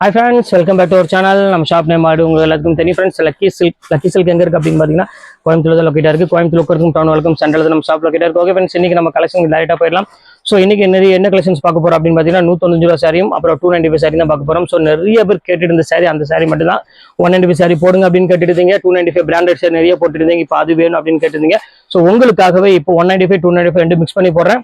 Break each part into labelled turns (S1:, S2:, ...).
S1: Hi friends welcome back to ஒரு channel நம்ம shop name ஆடு உங்களுக்கு எல்லாத்துக்கும் தனி friends lucky silk lucky silk எங்கே இருக்கு அப்படின்னு பார்த்தீங்கன்னா கோயம்புத்தூர் தான் லொக்கேட்டாக இருக்கு. கோயம்புத்தூர் இருக்கும் டவுன் வரைக்கும் சென்ட்ரல் நம்ம ஷாப் லொக்கேட்டா இருக்கு. ஓகே ஃப்ரெண்ட்ஸ் இன்னைக்கு நம்ம கலெக்ஷன் டேரெக்டாக போயிடலாம். ஸோ இன்னைக்கு நிறைய என்ன கலெக்ஷன்ஸ் பார்க்க போகிறோம் அப்படின்னு பார்த்தீங்கன்னா நூற்றஞ்சு ரூபா சாரியும் அப்புறம் டூ நைன்டி ஃபைவ் சாரி தான் பார்க்க போகிறோம் ஸோ நிறைய பேர் கேட்டுட்டு இருந்த சாரி அந்த சாரி மட்டும் தான் ஒன் நைன்டி ஃபைவ் சாரி போடுங்க அப்படின்னு கேட்டுருந்தீங்க. Two ninety five branded sari நிறைய போட்டுருந்தீங்க. இப்போ அது வேணும் அப்படின்னு கேட்டிருந்தீங்க. ஸோ உங்களுக்காகவே இப்போ one ninety five two ninety five ரெண்டு மிக்ஸ் பண்ணி போடுறேன்.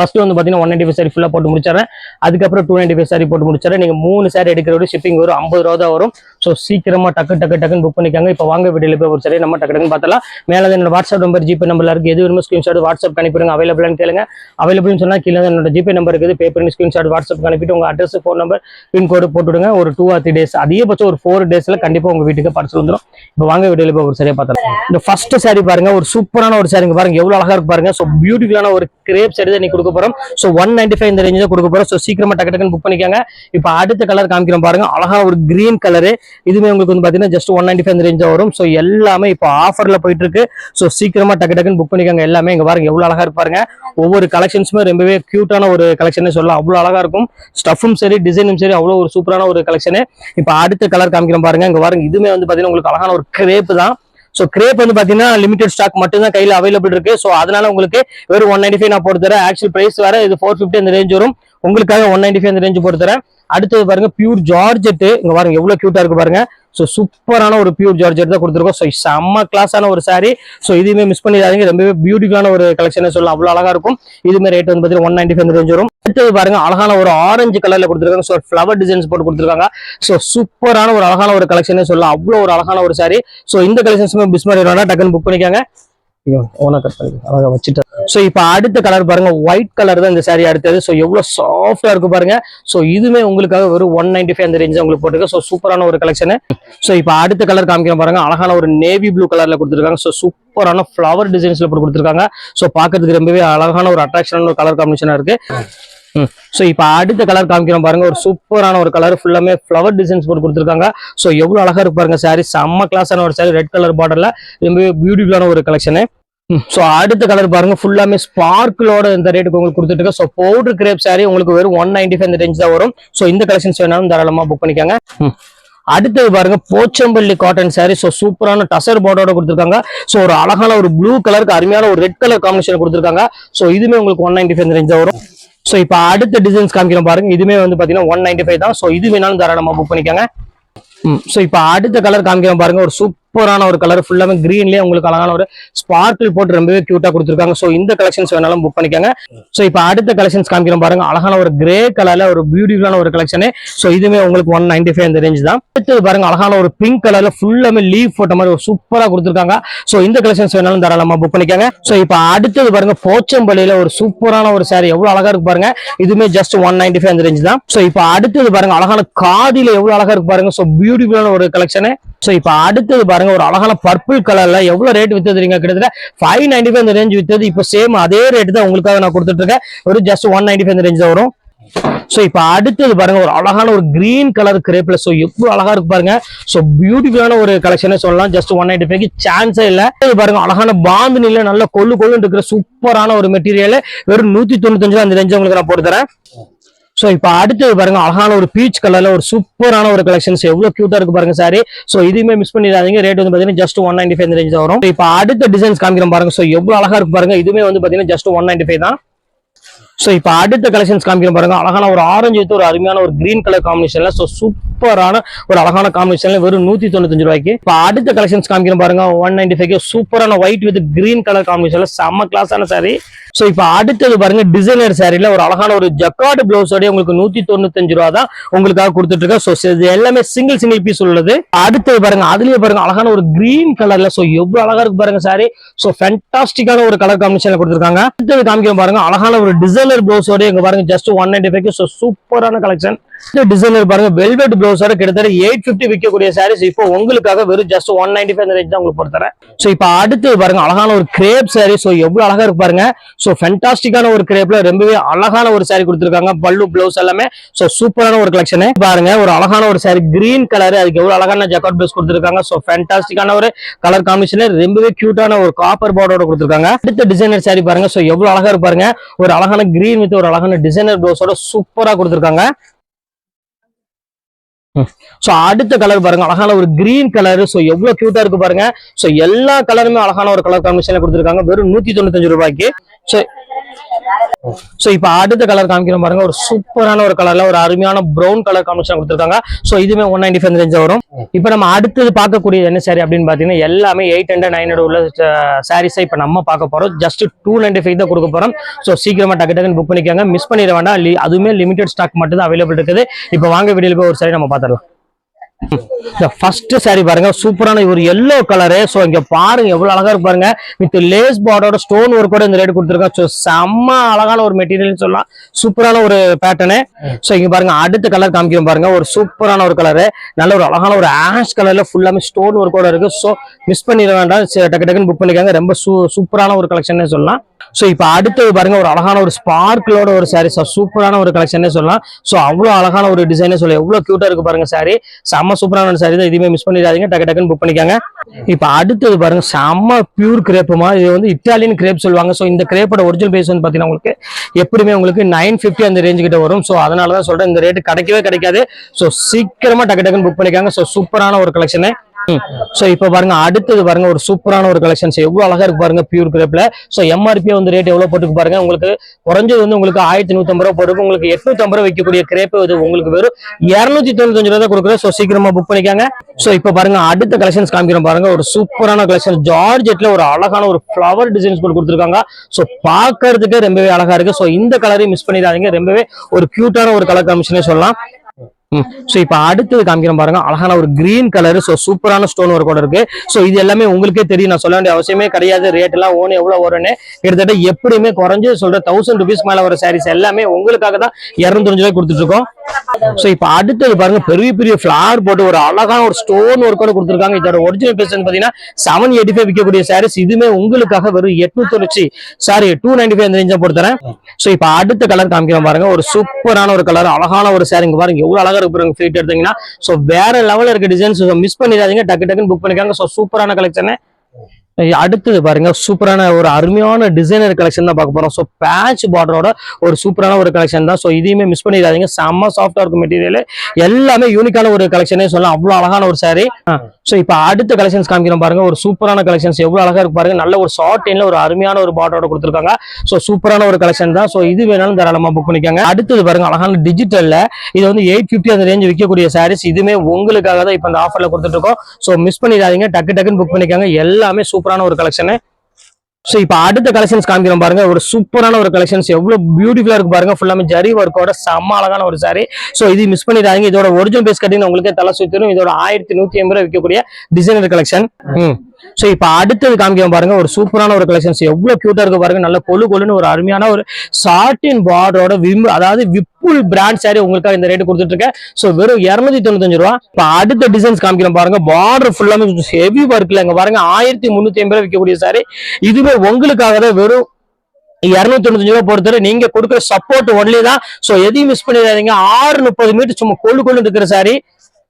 S1: ஃபர்ஸ்ட் வந்து பார்த்தீங்கன்னா ஒன் நைன்டி ஃபைவ் சாரி ஃபுல்லாக போட்டு முடிச்சிடறேன். அதுக்கப்புறம் டூ நைன்டி ஃபைவ் சாரி போட்டு முடிச்சிடறேன். நீங்கள் மூணு சாரி எடுக்கிறோட ஷிப்பிங் வரும் ஐம்பது ரூபா தான் வரும். ஸோ சீக்கிரமாக டக்கு டக்கு டக்குன்னு புக் பண்ணிக்காங்க. இப்போ வாங்க வீடியோவில் போய் ஒரு சாரி நம்ம டக்கு டக்குன்னு பார்த்தலாம் மேலே என்னோட வாட்ஸ்அப் நம்பர் ஜிபே நம்பர் இருக்கு. எது வேணுமோ ஸ்க்ரீன்ஷாட் வாட்ஸ்அப் அனுப்பிடுங்க. அவைலபிள்னு கேளுங்க. அவைலபிள்னு சொன்னால் கீழே என்னோட ஜிபே நம்பர் இருக்குது. பே பண்ணி ஸ்க்ரீன்ஷாட் வாட்ஸ்அப் அனுப்பிட்டு உங்கள் அட்ரஸ் ஃபோன் நம்பர் பின்கோடு போட்டுவிடுங்க ஒரு டூ ஆர் த்ரீ டேஸ் அதிகபட்சம் ஒரு ஃபோர் டேஸில் கண்டிப்பாக உங்கள் வீட்டுக்கு பார்சல் வந்துடும் இப்போ வாங்க வீடியோவில் போய் ஒரு சரியாக பார்த்தலாம் இந்த ஃபர்ஸ்ட் சாரி பாருங்க. ஒரு சூப்பரான ஒரு சாரிங்க பாருங்க. எவ்வளோ அழகா இருக்கு பாருங்க. ஸோ பியூட்டிஃபுல்லான ஒரு கிரேப் சைடு தான் நீ கொடுக்க போறோம். ஸோ ஒன் நைன்டி ஃபைவ் இந்த ரேஞ்ச் தான் கொடுக்க போறோம். ஸோ சீக்கிரமா டக்கு டக்குன்னு புக் பண்ணிக்கோங்க. இப்போ அடுத்த கலர் காமிக்கிறோம் பாருங்க. அழகா ஒரு கிரீன் கலரு இதுவுமே உங்களுக்கு வந்து பாத்தீங்கன்னா ஜஸ்ட் ஒன் நைன்டி ஃபைவ் இந்த ரேஞ்ச் வரும். ஸோ எல்லாமே இப்போ ஆஃபர்ல போயிட்டு இருக்கு. ஸோ சீக்கிரமா டக்கு டக்குன்னு புக் பண்ணிக்கோங்க. எல்லாமே இங்க பாருங்க. எவ்வளவு அழகா இருப்பாருங்க ஒவ்வொரு கலெக்ஷன்ஸுமே ரொம்பவே கியூட்டான ஒரு கலெக்ஷன் சொல்லலாம். அவ்வளவு அழகா இருக்கும். ஸ்டஃபும் சரி டிசைனும் சரி அவ்வளவு ஒரு சூப்பரான ஒரு கலெக்ஷனு இப்போ அடுத்த கலர் காமிக்கிறோம் பாருங்க. இங்க பாருங்க. இதுவுமே வந்து பாத்தீங்கன்னா உங்களுக்கு அழகான ஒரு கிரேப் தான். ஸோ கிரேப் வந்து பார்த்தீங்கன்னா லிமிடெட் ஸ்டாக் மட்டும் தான் கையில் அவைலபிள் இருக்கு. ஸோ அதனால உங்களுக்கு வெறும் ஒன் நைன்டி ஃபைவ் நான் போட்டு தரேன். ஆக்சுவல் பிரைஸ் வேற இது ஃபோர் ஃபிஃப்டி அந்த ரேஞ்ச் வரும். உங்களுக்காக ஒன் நைன்டி ஃபைவ் அந்த ரேஞ்ச் போட்டு தரேன். அடுத்தது பாருங்க பியூர் ஜார்ஜெட் இங்க பாருங்க எவ்வளவு கியூட்டா இருக்கு பாருங்க. ஸோ சூப்பரான ஒரு பியூர் ஜார்ஜர் தான் கொடுத்துருக்கோம். ஸோ செம்ம கிளாஸான ஒரு சாரி ஸோ இதுவுமே மிஸ் பண்ணிடாதீங்க. ரொம்பவே பியூட்டிஃபுல்லான ஒரு கலெக்ஷன் சொல்லலாம். அவ்வளோ அழகா இருக்கும். இதுமே ரேட் வந்து பார்த்தீங்கன்னா ஒன் நைன்டி ஃபைவ் ரேஞ்ச் வரும். அடுத்தது பாருங்க அழகான ஒரு ஆரஞ்சு கலர்ல கொடுத்துருக்காங்க. ஸோ ஃப்ளவர் டிசைன்ஸ் போட்டு கொடுத்துருக்காங்க. ஸோ சூப்பரான ஒரு அழகான ஒரு கலெக்ஷனே சொல்லலாம். அவ்வளோ ஒரு அழகான ஒரு சாரி ஸோ இந்த கலெக்ஷன்ஸுமே மிஸ் பண்ணிடுவாங்க டக்குன்னு புக் பண்ணிக்கோங்க. ஓனா கட் பண்ணி வச்சுட்டு. ஸோ இப்போ அடுத்த கலர் பாருங்க ஒயிட் கலர் தான் இந்த சாரி அடுத்தது. ஸோ எவ்வளோ சாஃப்டாக இருக்கு பாருங்க. ஸோ இதுவுமே உங்களுக்காக வெறும் ஒன் நைன்டி ஃபைவ் அந்த ரேஞ்ச் உங்களுக்கு போட்டுருக்கு. ஸோ சூப்பரான ஒரு கலெக்ஷனு ஸோ இப்போ அடுத்த கலர் காமிக்கிறோம் பாருங்க. அழகான ஒரு நேவி ப்ளூ கலர்ல கொடுத்துருக்காங்க. ஸோ சூப்பரான ஃப்ளவர் டிசைன்ஸ்ல போட்டு கொடுத்துருக்காங்க. ஸோ பார்க்கறதுக்கு ரொம்பவே அழகான ஒரு அட்ராக்ஷனான ஒரு கலர் காம்பினேஷனா இருக்கு. ஸோ இப்போ அடுத்த கலர் காமிக்கிறோம் பாருங்க. ஒரு சூப்பரான ஒரு கலர் ஃபுல்லாமே ஃப்ளவர் டிசைன்ஸ் போட்டு கொடுத்துருக்காங்க. ஸோ எவ்வளோ அழகாக இருக்கு பாருங்க சாரி செம்ம கிளாஸான ஒரு சாரி ரெட் கலர் பார்டரில் ரொம்பவே பியூட்டிஃபுல்லான ஒரு கலெக்ஷனு ஸோ அடுத்த கலர் பாருங்க. ஃபுல்லாமே ஸ்பார்க்கிளோட இந்த ரேட்டுக்கு உங்களுக்கு கொடுத்துட்டு இருக்கோம் ஸோ பவுடர் கிரேப் சாரி உங்களுக்கு வெறும் ஒன் நைன்டி ஃபைவ் இந்த ரேஞ்ச் தான் வரும். ஸோ இந்த கலெக்ஷன்ஸ் வேணாலும் தாராளமா புக் பண்ணிக்கோங்க. அடுத்தது பாருங்க போச்சம்பள்ளி காட்டன் சாரி ஸோ சூப்பரான டசர் பார்டரோட கொடுத்துருக்காங்க. ஸோ ஒரு அழகான ஒரு ப்ளூ கலருக்கு அருமையான ஒரு ரெட் கலர் காம்பினேஷன் கொடுத்துருக்காங்க. ஸோ இதுவுமே உங்களுக்கு ஒன் நைன்டி ஃபைவ் ரேஞ்ச் வரும். ஸோ இப்போ அடுத்த டிசைன்ஸ் காமிக்கிறோம் பாருங்க. இதுவுமே வந்து பார்த்தீங்கன்னா ஒன் நைன்டி ஃபைவ் தான். ஸோ இது வேணாலும் தாராளமா புக் பண்ணிக்கோங்க. ஸோ இப்போ அடுத்த கலர் காமிக்கிறோம் பாருங்க. ஒரு சூப்பரான ஒரு கலர் ஃபுல்லாமே கிரீன்லேயே உங்களுக்கு அழகான ஒரு ஸ்பார்க்கிள் போட்டு ரொம்பவே கியூட்டா கொடுத்துருக்காங்க. ஸோ இந்த கலெக்ஷன்ஸ் வேணாலும் புக் பண்ணிக்கோங்க. ஸோ இப்போ அடுத்த கலெக்ஷன்ஸ் காமிக்கிறோம் பாருங்க. அழகான ஒரு கிரே கலர்ல ஒரு பியூட்டிஃபுல்லான ஒரு கலெக்ஷனு ஸோ இதுவுமே உங்களுக்கு ஒன் நைன்டி ஃபைவ் இந்த ரேஞ்ச் தான். அடுத்தது பாருங்க அழகான ஒரு பிங்க் கலர்ல ஃபுல்லாமே லீவ் போட்ட மாதிரி ஒரு சூப்பரா கொடுத்துருக்காங்க. ஸோ இந்த கலெக்ஷன்ஸ் வேணாலும் தாராளமா புக் பண்ணிக்கோங்க. ஸோ இப்போ அடுத்தது பாருங்க போச்சம்பள்ளியில ஒரு சூப்பரான ஒரு சாரி எவ்வளவு அழகா இருக்கு பாருங்க. இதுவுமே ஜஸ்ட் ஒன் நைன்டி ஃபைவ் அந்த ரேஞ்ச் தான். ஸோ இப்போ அடுத்தது பாருங்க அழகான காதில எவ்வளவு அழகா இருக்கு பாருங்க. ஸோ பியூட்டிஃபுல்லான ஒரு கலெக்ஷனு ஸோ இப்போ அடுத்தது பாருங்க ஒரு அழகான பர்பிள் கலர்ல எவ்வளோ ரேட் வித்தது கிட்டத்தட்ட ஃபைவ் நைன்டி ஃபைவ் இந்த ரேஞ்ச் வித்தது. இப்போ சேம் அதே ரேட் தான் உங்களுக்காக நான் கொடுத்துட்டு இருக்கேன் ஒரு ஜஸ்ட் ஒன் நைன்டி ஃபைவ் இந்த ரேஞ்ச் தான் வரும். ஸோ இப்போ அடுத்தது பாருங்க ஒரு அழகான ஒரு கிரீன் கலர் கிரேப்ல ஸோ எவ்வளோ அழகா இருக்கு பாருங்க. ஸோ பியூட்டிஃபுல்லான ஒரு கலெக்ஷனே சொல்லலாம். ஜஸ்ட் ஒன் நைன்டி ஃபைவ் சான்ஸே இல்லை. இது பாருங்க அழகான பாந்தினில நல்ல கொள்ளு கொள்ளுன்னு இருக்கிற சூப்பரான ஒரு மெட்டீரியல் வெறும் நூத்தி தொண்ணூத்தஞ்சு அந்த ரேஞ்சு உங்களுக்கு நான் போட்டு தரேன் சோ இப்போ அடுத்தது பாருங்க அழகான ஒரு பீச் கலர்ல ஒரு சூப்பரான ஒரு கலெக்ஷன்ஸ் எவ்வளவு கியூட்டா இருக்கு பாருங்க சாரி சோ இதுவுமே மிஸ் பண்ணிடாதீங்க. ரேட் வந்து பாத்தீங்கன்னா just one ninety five range வரும். இப்போ அடுத்த டிசைன்ஸ் காமிக்கிறோம் பாருங்க. சோ எவ்வளவு அழகா இருக்கு பாருங்க. இதுவுமே வந்து பாத்தீங்கன்னா ஜஸ்ட் ஒன் நைன்டி ஃபைவ் தான். ஸோ இப்போ அடுத்த கலெக்ஷன்ஸ் காமிக்கிற பாருங்க. அழகான ஒரு ஆரஞ்சு வித் ஒரு அருமையான ஒரு கிரீன் கலர் காம்பினேஷன்ல ஸோ சூப்பரான ஒரு அழகான காம்பினேஷன்ல வெறும் நூத்தி தொண்ணூத்தஞ்சு ரூபாய்க்கு. இப்போ அடுத்த கலெக்ஷன்ஸ் காமிக்கிற பாருங்க. ஒன் நைன்டி ஃபைவ் சூப்பரான ஒயிட் வித் கிரீன் கலர் காம்பினேஷன்ல செம்ம கிளாஸான சாரி ஸோ இப்போ அடுத்தது பாருங்க டிசைனர் சாரில ஒரு அழகான ஒரு ஜக்கார்டு பிளவுஸோட உங்களுக்கு நூத்தி தொண்ணூத்தஞ்சு ரூபா தான் உங்களுக்காக கொடுத்துட்டு இருக்கேன் ஸோ இது எல்லாமே சிங்கிள் சிங்கிள் பீஸ் உள்ளது. அடுத்தது பாருங்க அதுலயே பாருங்க அழகான ஒரு கிரீன் கலர்ல ஸோ எவ்வளவு அழகா இருக்கு பாருங்க சாரி ஸோ ஃபேன்டாஸ்டிக்கான ஒரு கலர் காம்பினேஷன்ல கொடுத்துருக்காங்க. அடுத்தது காமிக்கிற பாருங்க அழகான ஒரு டிசைன் கலர் பிளவுஸோட இங்க பாருங்க just one ninety five so சூப்பரான கலெக்ஷன் இந்த டிசைனர் பாருங்க வெல்வெட் ப்ளவுஸோட கிட்டத்தட்ட எயிட் ஃபிஃப்டி விற்கக்கூடிய சாரீஸ் இப்போ உங்களுக்காக வெறும் just one ninety five range தான் உங்களுக்கு பொறுத்தரேன் ஸோ இப்போ அடுத்து பாருங்க அழகான ஒரு கிரேப் சாரி ஸோ எவ்வளோ அழகா இருக்கு பாருங்க. ஸோ ஃபென்டாஸ்டிக்கான ஒரு கிரேப்ல ரொம்பவே அழகான ஒரு சாரி கொடுத்துருக்காங்க. பல்லு பிளவுஸ் எல்லாமே. ஸோ சூப்பரான ஒரு கலெக்ஷன் பாருங்க ஒரு அழகான ஒரு சாரி கிரீன் கலர் அதுக்கு எவ்வளோ அழகான ஜக்காட் பிளவுஸ் கொடுத்துருக்காங்க. ஸோ ஃபென்டாஸ்டிக்கான ஒரு கலர் காம்பினேஷன் ரொம்பவே கியூட்டான ஒரு காப்பர் பார்டரோட கொடுத்துருக்காங்க. அடுத்த டிசைனர் சாரி பாருங்க. ஸோ எவ்வளோ அழகா இருப்பாருங்க பாருங்க. ஒரு அழகான கிரீன் வித் ஒரு அழகான டிசைனர் பிளவுஸோட சூப்பராக கொடுத்துருக்காங்க. ஸோ அடுத்த கலர் பாருங்க அழகான ஒரு கிரீன் கலர் ஸோ எவ்வளவு கியூட்டா இருக்கு பாருங்க. ஸோ எல்லா கலருமே அழகான ஒரு கலர் காம்பினேஷன்ல கொடுத்துருக்காங்க. வெறும் நூத்தி தொண்ணூத்தஞ்சு ரூபாய்க்கு. ஸோ ஸோ இப்போ அடுத்த கலர் காமிக்கிறோம் பாருங்க. ஒரு சூப்பரான ஒரு கலர்ல ஒரு அருமையான ப்ரௌன் கலர் காம்பினேஷன் கொடுத்துருக்காங்க. ஸோ இதுவுமே ஒன் நைன்டி ஃபைவ் ரேஞ்ச் வரும். இப்போ நம்ம அடுத்தது பார்க்கக்கூடிய என்ன சாரி அப்படின்னு பார்த்தீங்கன்னா எல்லாமே எயிட் ஹண்ட்ரட் நைன் ஹண்ட்ரட் உள்ள சாரீஸை இப்போ நம்ம பார்க்க போறோம். ஜஸ்ட் டூ நைன்டி ஃபைவ் தான் கொடுக்க போறோம். ஸோ சீக்கிரமா டக்கு டக்குன்னு புக் பண்ணிக்கோங்க. மிஸ் பண்ணிட வேண்டாம். அதுவுமே லிமிடெட் ஸ்டாக் மட்டும் தான் அவைலபிள் இருக்குது. இப்போ வாங்க வீடியோல போய் ஒரு சாரி நம்ம பார்த்துடலாம். இந்த ஃபர்ஸ்ட் சாரி பாருங்க சூப்பரான ஒரு எல்லோ கலரு ஸோ இங்க பாருங்க எவ்வளவு அழகா இருக்கு பாருங்க. வித் லேஸ் பார்டரோட ஸ்டோன் ஒர்க்கோட இந்த ரேட் கொடுத்துருக்கோம் ஸோ செம்ம அழகான ஒரு மெட்டீரியல் சொல்லலாம். சூப்பரான ஒரு பேட்டர்னு ஸோ இங்க பாருங்க அடுத்த கலர் காமிக்கிறோம் பாருங்க. ஒரு சூப்பரான ஒரு கலரு நல்ல ஒரு அழகான ஒரு ஆஷ் கலர்ல ஃபுல்லாமே ஸ்டோன் ஒர்க்கோட இருக்கு. ஸோ மிஸ் பண்ணிட வேண்டாம். சரி, டக்கு டக்குன்னு புக் பண்ணிக்காங்க. ரொம்ப சூ சூப்பரான ஒரு கலெக்ஷன் சொல்லலாம். ஸோ இப்போ அடுத்தது பாருங்க ஒரு அழகான ஒரு ஸ்பார்க்கிளோட ஒரு சாரீ சார் சூப்பரான ஒரு கலெக்ஷனே சொல்லலாம். ஸோ அவ்வளோ அழகான ஒரு டிசைனே சொல்லலாம். எவ்வளோ க்யூட்டா இருக்கு பாருங்க சாரி செம்ம சூப்பரான சாரி தான். இதுவுமே மிஸ் பண்ணிடாதீங்க. டக்கு டக்குன்னு புக் பண்ணிக்காங்க. இப்போ அடுத்தது பாருங்க செம்ம பியூர் கிரேப்புமா இது வந்து இட்டாலியன் கிரேப் சொல்லுவாங்க. ஸோ இந்த கிரேப்போட ஒரிஜினல் பேஸ் வந்து பார்த்தீங்கன்னா உங்களுக்கு எப்படியுமே உங்களுக்கு நைன் ஃபிஃப்டி அந்த ரேஞ்சு கிட்ட வரும். ஸோ அதனால தான் சொல்கிறேன் இந்த ரேட்டு கிடைக்கவே கிடைக்காது. ஸோ சீக்கிரமாக டக்கு டக்குன்னு புக் பண்ணிக்காங்க. ஸோ சூப்பரான ஒரு கலெக்ஷனு சோ இப்போ பாருங்க அடுத்தது பாருங்க ஒரு சூப்பரான ஒரு கலெக்ஷன்ஸ் எவ்வளவு அழகா இருக்கு பாருங்க பியூர் கிரேப்ல சோ எம்ஆர்பி வந்து ரேட் எவ்வளவு போட்டுக்கு பாருங்க உங்களுக்கு குறைஞ்சது வந்து உங்களுக்கு ஆயிரத்தி நூத்தி ரூபா போட்டு உங்களுக்கு எட்நூத்தி ஐம்பது ரூபா வைக்கக்கூடிய கிரேப் இது உங்களுக்கு வெறும் இருநூத்தி தொண்ணூத்தஞ்சு ரூபா தான் கொடுக்குறேன். சீக்கிரமா புக் பண்ணிக்காங்க. சோ இப்போ பாருங்க அடுத்த கலெக்ஷன்ஸ் காமிக்கிறோம் பாருங்க ஒரு சூப்பரான கலெக்ஷன் ஜார்ஜெட்ல ஒரு அழகான ஒரு ஃப்ளவர் டிசைன்ஸ் போட்டு கொடுத்துருக்காங்க. சோ பார்க்கறதுக்கே ரொம்பவே அழகா இருக்கு. சோ இந்த கலரையும் மிஸ் பண்ணிடாதீங்க. ரொம்பவே ஒரு கியூட்டான ஒரு கலர் காமிஷனே சொல்லலாம். ஸோ இப்போ அடுத்தது காமிக்கிறோம் பாருங்க. அழகான ஒரு கிரீன் கலர் ஸோ சூப்பரான ஸ்டோன் ஒர்க் கூட இருக்கு. ஸோ இது எல்லாமே உங்களுக்கே தெரியும். நான் சொல்ல வேண்டிய அவசியமே கிடையாது. ரேட் எல்லாம் ஓன் எவ்வளவு வரும்னு கிட்டத்தட்ட எப்படியுமே குறைஞ்சு சொல்ற தௌசண்ட் ருபீஸ் மேல வர சாரீஸ் எல்லாமே உங்களுக்காக தான். இரநூத்தஞ்சு ரூபாய் கொடுத்துட்டு இருக்கோம். ஸோ இப்போ அடுத்தது பாருங்க பெரிய பெரிய ஃபிளார் போட்டு ஒரு அழகான ஒரு ஸ்டோன் ஒர்க்கோட கொடுத்துருக்காங்க. இதோட ஒரிஜினல் பிரைஸ் பார்த்தீங்கன்னா பாத்தீங்கன்னா செவன் எயிட்டி ஃபைவ் விற்கக்கூடிய சாரீஸ் இதுவுமே உங்களுக்காக வெறும் எட்நூத்தி தொண்ணூற்றி சாரி டூ நைன்டி ஃபைவ் அந்த ரேஞ்சா போட்டுறேன் ஸோ இப்போ அடுத்த கலர் காமிக்கிறோம் பாருங்க. ஒரு சூப்பரான ஒரு கலர் அழகான ஒரு சாரி இங்க பாருங்க எவ்வளவு அழகா இருக்கு பாருங்க ஃபீட் எடுத்தீங்கன்னா. ஸோ வேற லெவலில் இருக்க டிசைன்ஸ் மிஸ் பண்ணிடாதீங்க. டக்கு டக்குன்னு புக் பண்ணிக்காங்க. ஸோ சூப்பரான கலெக்ஷன் அடுத்தது பாருங்க சூப்பரான ஒரு அருமையான டிசைனர் கலெக்ஷன் தான் பார்க்க போறோம். ஸோ பேட்ச் பார்டரோட ஒரு சூப்பரான ஒரு கலெக்ஷன் தான். ஸோ இதையுமே மிஸ் பண்ணிடாதீங்க. செம்ம சாஃப்டா இருக்கும் மெட்டீரியல் எல்லாமே யூனிக்கான ஒரு கலெக்ஷனே சொல்லலாம். அவ்வளோ அழகான ஒரு சாரி ஸோ இப்போ அடுத்த கலெக்ஷன்ஸ் காமிக்கிறோம் பாருங்க. ஒரு சூப்பரான கலெக்ஷன்ஸ் எவ்வளோ அழகா இருக்கு பாருங்க. நல்ல ஒரு ஷார்ட் டைன்ல ஒரு அருமையான ஒரு பார்டரோட கொடுத்துருக்காங்க. ஸோ சூப்பரான ஒரு கலெக்ஷன் தான். ஸோ இது வேணாலும் தாராளமாக புக் பண்ணிக்கோங்க. அடுத்தது பாருங்க அழகான டிஜிட்டல்ல இது வந்து எயிட் ஃபிஃப்டி அந்த ரேஞ்ச் விற்கக்கூடிய சாரீஸ் இதுவுமே உங்களுக்காக தான் இப்போ இந்த ஆஃபர்ல கொடுத்துட்டு இருக்கோம். ஸோ மிஸ் பண்ணிடாதீங்க. டக்கு டக்குன்னு புக் பண்ணிக்கோங்க. எல்லாமே சூப்பரான ஒரு கலெக்ஷன் ஸோ இப்போ அடுத்த கலெக்ஷன்ஸ் காமிக்கிறோம் பாருங்க. ஒரு சூப்பரான ஒரு கலெக்ஷன்ஸ் எவ்வளோ பியூட்டிஃபுல்லா இருக்கு பாருங்க. ஃபுல்லாமே ஜரி ஒர்க்கோட செம்ம அழகான ஒரு சாரி ஸோ இது மிஸ் பண்ணிடாதீங்க. இதோட ஒரிஜினல் பேஸ் கட்டிங் உங்களுக்கே தலை சுத்திரும். இதோட ஆயிரத்தி நூத்தி ஐம்பது ரூபாய் விற்கக்கூடிய டிசைனர் கலெக்ஷன் ம். ஸோ இப்போ அடுத்தது காமிக்கிறோம் பாருங்க ஒரு சூப்பரான ஒரு கலெக்ஷன்ஸ் எவ்வளவு கியூட்டா இருக்கு பாருங்க. நல்ல கொழு கொழுன்னு ஒரு அருமையான ஒரு சாட்டின் பார்டரோட விம் அதாவது விப்புல் பிராண்ட் சாரி உங்களுக்காக இந்த ரேட் கொடுத்துட்டு இருக்கேன் ஸோ வெறும் இருநூத்தி தொண்ணூத்தஞ்சு ரூபா. இப்போ அடுத்த டிசைன்ஸ் காமிக்கிறோம் பாருங்க. பார்டர் ஃபுல்லாமே ஹெவி ஒர்க்ல இங்க பாருங்க. ஆயிரத்தி முன்னூத்தி ஐம்பது ரூபாய் விற்கக்கூடிய சாரி இதுவே உங்களுக்காக தான் வெறும் இருநூத்தி தொண்ணூத்தஞ்சு ரூபாய் பொறுத்தவரை நீங்க கொடுக்குற சப்போர்ட் ஒன்லி தான். சோ எதையும் மிஸ் பண்ணிடாதீங்க. ஆறு முப்பது மீட்டர் சும்மா கொள்ளு கொள்ளு இருக்கிற சாரி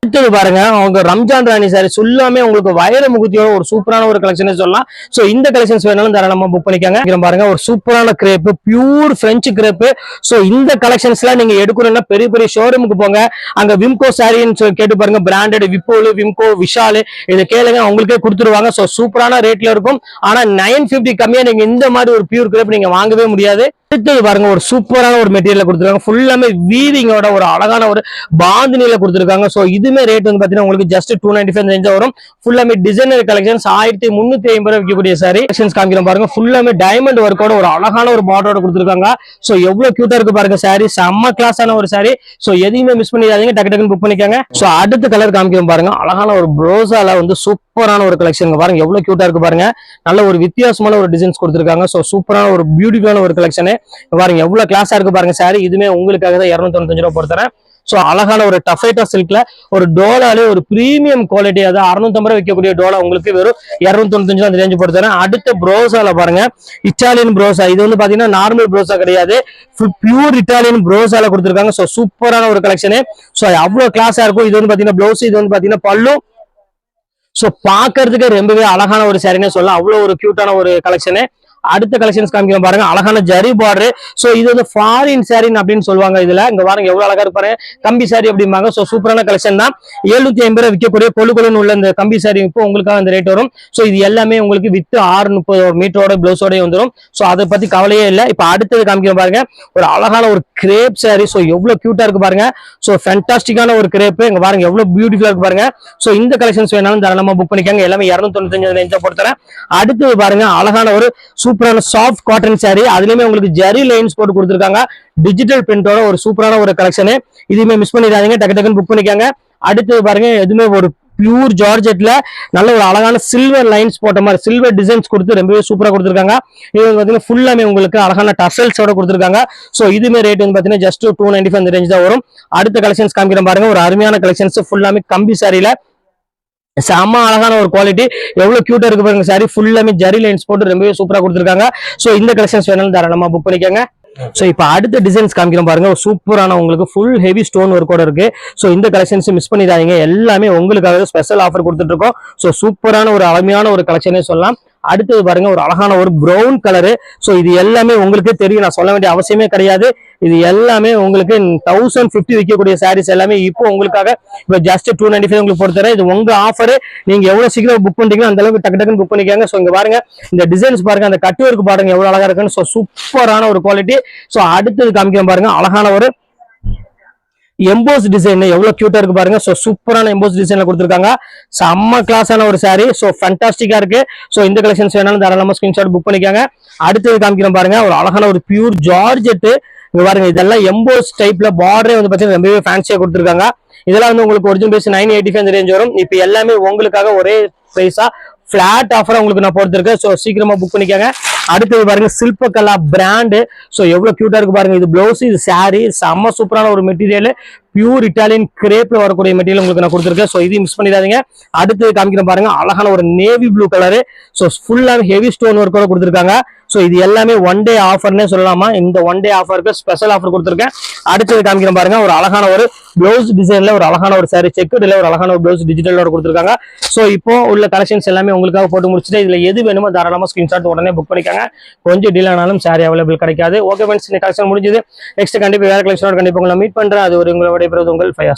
S1: அடுத்தது பாருங்க. அவங்க ரம்ஜான் ராணி சாரி சொல்லாமே உங்களுக்கு வயல முகுத்தியோட ஒரு சூப்பரான ஒரு கலெக்ஷன் சொல்லலாம். சோ இந்த கலெக்ஷன்ஸ் வேணாலும் தாராளமா புக் பண்ணிக்கோங்க. பாருங்க ஒரு சூப்பரான crepe pure French crepe so இந்த கலெக்ஷன்ஸ் எல்லாம் நீங்க எடுக்கணும்னா பெரிய பெரிய ஷோரூமுக்கு போங்க. அங்க விம்கோ சாரின்னு சொல்லி கேட்டு பாருங்க. பிராண்டட் விப்போலு விம்கோ விஷால் இதை கேளுங்க அவங்களுக்கே கொடுத்துருவாங்க. சோ சூப்பரான ரேட்ல இருக்கும். ஆனா நைன் பிப்டி கம்மியா நீங்க இந்த மாதிரி ஒரு பியூர் கிரேப் நீங்க வாங்கவே முடியாது. அடுத்தது பாருங்க ஒரு சூப்பரான ஒரு மெட்டீரியல் கொடுத்துருக்காங்க. ஃபுல்லாமே வீதிங்கோட ஒரு அழகான ஒரு பாந்தினியில கொடுத்துருக்காங்க. சோ இதுமே ரேட் வந்து பாத்தீங்கன்னா உங்களுக்கு ஜஸ்ட் டூ நைன்டி ஃபைவ் ரேஞ்சா வரும். ஃபுல்லாமே டிசைனர் கலெக்ஷன்ஸ் ஆயிரத்தி முன்னூத்தி ஐம்பது ரூபாய் விற்கக்கூடிய சாரி கலெக்ஷன்ஸ் காமிக்கிறோம் பாருங்க. ஃபுல்லாமே டைமண்ட் ஒர்க்கோட ஒரு அழகான ஒரு பார்டரோட கொடுத்துருக்காங்க. சோ எவ்வளவு கியூட்டா இருக்கு பாருங்க சாரி செம்ம கிளாஸான ஒரு சாரி சோ எதையுமே மிஸ் பண்ணிடாதீங்க. டக்கு டக்குன்னு புக் பண்ணிக்கோங்க. சோ அடுத்த கலர் காமிக்கிறோம் பாருங்க. அழகான ஒரு ப்ரோசால வந்து சூப்பரான ஒரு கலெக்ஷன் பாருங்க. எவ்வளவு கியூட்டா இருக்கு பாருங்க. நல்ல ஒரு வித்தியாசமான ஒரு டிசைன்ஸ் கொடுத்துருக்காங்க. சோ சூப்பரான ஒரு பியூட்டிஃபுல்லான ஒரு கலெக்ஷன் பாருங்க எவ்வளவு கிளாஸா இருக்கு பாருங்க சாரி இதுமே உங்களுக்காக தான் இருநூத்தி தொண்ணூத்தஞ்சு ரூபா பொறுத்தரேன் ஸோ அழகான ஒரு டஃபைட்டா சில்க்ல ஒரு டோலாலே ஒரு பிரீமியம் குவாலிட்டி அதாவது அறுநூத்தம்பது ரூபாய் விற்கக்கூடிய டோலா உங்களுக்கு வெறும் இரநூத்தி தொண்ணூத்தஞ்சு ரூபா அந்த ரேஞ்சு பொறுத்தரேன் அடுத்த ப்ரோசால பாருங்க. இட்டாலியன் ப்ரோசா இது வந்து பாத்தீங்கன்னா நார்மல் ப்ரோசா கிடையாது. பியூர் இட்டாலியன் ப்ரோசால கொடுத்துருக்காங்க. ஸோ சூப்பரான ஒரு கலெக்ஷனு ஸோ அவ்வளவு கிளாஸா இருக்கும். இது வந்து பாத்தீங்கன்னா பிளவுஸ் இது வந்து பாத்தீங்கன்னா பல்லு. ஸோ பாக்குறதுக்கு ரொம்பவே அழகான ஒரு சாரினே சொல்லலாம். அவ்வளோ ஒரு கியூட்டான ஒரு கலெக்ஷனு அடுத்த கலெக்ஷன்ஸ் காமிக்கிறோம் பாருங்க. அழகான ஜரி பார்டர் சோ இது வந்து ஃபாரின் சாரின் அப்படின்னு சொல்லுவாங்க இதுல. இங்க பாருங்க எவ்வளவு அழகா இருப்பாரு கம்பி சாரி அப்படிம்பாங்க. சோ சூப்பரான கலெக்ஷன் தான். எழுநூத்தி ஐம்பது ரூபாய் விற்கக்கூடிய கொழு கொழுன்னு உள்ள இந்த கம்பி சாரி இப்போ உங்களுக்காக அந்த ரேட் வரும். சோ இது எல்லாமே உங்களுக்கு வித்து ஆறு முப்பது மீட்டரோட பிளவுஸோட வந்துடும் சோ அதை பத்தி கவலையே இல்லை. இப்போ அடுத்தது காமிக்கிறோம் பாருங்க. ஒரு அழகான ஒரு கிரேப் சாரி சோ எவ்வளவு கியூட்டா இருக்கு பாருங்க. சோ ஃபென்டாஸ்டிக்கான ஒரு கிரேப் இங்க பாருங்க எவ்வளவு பியூட்டிஃபுல்லா இருக்கு பாருங்க. சோ இந்த கலெக்ஷன்ஸ் வேணாலும் தாராளமா புக் பண்ணிக்காங்க. எல்லாமே இருநூத்தி தொண்ணூத்தஞ்சு ரேஞ்சா பொறுத்தரேன் அடுத்தது பாருங்க அழகான ஒரு சூப்பரான சாஃப்ட் காட்டன் சாரி அதுலயுமே உங்களுக்கு ஜெரி லைன்ஸ் போட்டு கொடுத்துருக்காங்க. டிஜிட்டல் பிரிண்டோட ஒரு சூப்பரான ஒரு கலெக்ஷனு இதுவுமே மிஸ் பண்ணிடாதீங்க. டக்கு டக்குன்னு புக் பண்ணிக்கோங்க. அடுத்தது பாருங்க எதுவுமே ஒரு பியூர் ஜார்ஜெட்ல நல்ல ஒரு அழகான சில்வர் லைன்ஸ் போட்ட மாதிரி சில்வர் டிசைன்ஸ் கொடுத்து ரொம்பவே சூப்பரா கொடுத்துருக்காங்க. இது வந்து பாத்தீங்கன்னா ஃபுல்லாமே உங்களுக்கு அழகான டசல்ஸோட கொடுத்துருக்காங்க. சோ இதுமே ரேட் வந்து பாத்தீங்கன்னா just two ninety five range தான் வரும். அடுத்த கலெக்ஷன்ஸ் காமிக்கிறேன் பாருங்க. ஒரு அருமையான கலெக்ஷன்ஸ் ஃபுல்லாமே கம்பி சாரியில செம்ம அழகான ஒரு குவாலிட்டி எவ்வளவு கியூட்டா இருக்கு பாருங்க சாரி ஃபுல்லாமே ஜரி லைன்ஸ் போட்டு ரொம்பவே சூப்பரா கொடுத்துருக்காங்க. சோ இந்த கலெக்ஷன்ஸ் வேணாலும் தாராளமா புக் பண்ணிக்கோங்க. சோ இப்போ அடுத்த டிசைன்ஸ் காமிக்கிறோம் பாருங்க. சூப்பரான உங்களுக்கு ஃபுல் ஹெவி ஸ்டோன் ஒர்க்கோட இருக்கு. சோ இந்த கலெக்ஷன்ஸ் மிஸ் பண்ணிடாதீங்க. எல்லாமே உங்களுக்காக ஸ்பெஷல் ஆஃபர் கொடுத்துட்டு இருக்கோம். சோ சூப்பரான ஒரு அழமையான ஒரு கலெக்ஷனே சொல்லலாம். அடுத்தது பாருங்க ஒரு அழகான ஒரு ப்ரௌன் கலரு ஸோ இது எல்லாமே உங்களுக்கு தெரியும். நான் சொல்ல வேண்டிய அவசியமே கிடையாது. இது எல்லாமே உங்களுக்கு தௌசண்ட் பிப்டி விற்கக்கூடிய சாரீஸ் எல்லாமே இப்போ உங்களுக்காக இப்போ ஜஸ்ட் டூ நைன்டி ஃபைவ் உங்களுக்கு போட்டு இது உங்க ஆஃபரு நீங்க எவ்வளவு சீக்கிரம் புக் பண்றீங்களோ அந்த அளவுக்கு டக்கு டக்குன்னு புக் பண்ணிக்காங்க. ஸோ இங்க பாருங்க இந்த டிசைன்ஸ் பாருங்க அந்த கட்டு பாருங்க எவ்வளவு அழகா இருக்குன்னு. ஸோ சூப்பரான ஒரு குவாலிட்டி ஸோ அடுத்தது காமிக்கிறேன் பாருங்க அழகான ஒரு எம்போஸ் டிசைன் எவ்வளவு கியூட்டா இருக்கு பாருங்க. சோ சூப்பரான எம்போஸ் டிசைன்ல கொடுத்துருக்காங்க. செம்ம கிளாஸான ஒரு சாரி சோ ஃபண்டாஸ்டிக்கா இருக்கு. சோ இந்த கலெக்ஷன்ஸ் வேணாலும் தாராளமா ஸ்கிரீன்ஷாட் புக் பண்ணிக்காங்க. அடுத்தது காமிக்கிறோம் பாருங்க. ஒரு அழகான ஒரு பியூர் ஜார்ஜ் இங்க பாருங்க இதெல்லாம் எம்போஸ் டைப்ல பார்டரே வந்து பாத்தீங்கன்னா ரொம்பவே ஃபேன்சியா கொடுத்துருக்காங்க. இதெல்லாம் வந்து உங்களுக்கு original base nine eighty five range வரும். இப்போ எல்லாமே உங்களுக்காக ஒரே பிரைஸா ஃபிளாட் ஆஃபர் உங்களுக்கு நான் போட்டுருக்கேன். ஸோ சீக்கிரமா புக் பண்ணிக்கோங்க. அடுத்தது பாருங்க சில்பகலா பிராண்டு ஸோ எவ்வளோ கியூட்டா இருக்கு பாருங்க இது பிளவுஸ் இது saree செம்ம சூப்பரான ஒரு மெட்டீரியல் பியூர் இட்டாலியன் கிரேப்ல வரக்கூடிய மெட்டீரியல் உங்களுக்கு நான் கொடுத்துருக்கேன். ஸோ இதையும் மிஸ் பண்ணிடாதீங்க. அடுத்தது காமிக்கிறேன் பாருங்க அழகான ஒரு நேவி ப்ளூ கலரு ஸோ ஃபுல்லாக ஹெவி ஸ்டோன் ஒர்க்கோட கொடுத்துருக்காங்க. ஸோ இது எல்லாமே ஒன் டே ஆஃபர்னே சொல்லலாமா? இந்த ஒன் டே ஆஃபருக்கு ஸ்பெஷல் ஆஃபர் கொடுத்துருக்கேன். அடுத்தது காமிக்கிறேன் பாருங்க. ஒரு அழகான ஒரு பிளவுஸ் டிசைன்ல ஒரு அழகான ஒரு saree செக்குடுல ஒரு அழகான ஒரு பிளவுஸ் டிஜிட்டலோட கொடுத்துருக்காங்க. ஸோ இப்போ உள்ள கலெக்ஷன்ஸ் எல்லாமே உங்களுக்காக போட்டு முடிச்சுட்டு இதுல எது வேணுமோ தாராளமா ஸ்கிரீன்ஷாட் உடனே புக் பண்ணிக்காங்க. கொஞ்சம் டீல் ஆனாலும் சாரி அவைலபிள் கிடைக்காது. ஓகே ஃப்ரெண்ட்ஸ் இந்த கலெக்ஷன் முடிஞ்சது. நெக்ஸ்ட் கண்டிப்பா வேற கலெக்ஷனோட கண்டிப்பா உங்களை மீட் பண்றேன். அது ஒரு உங்களை உங்கள் ஃபைவ்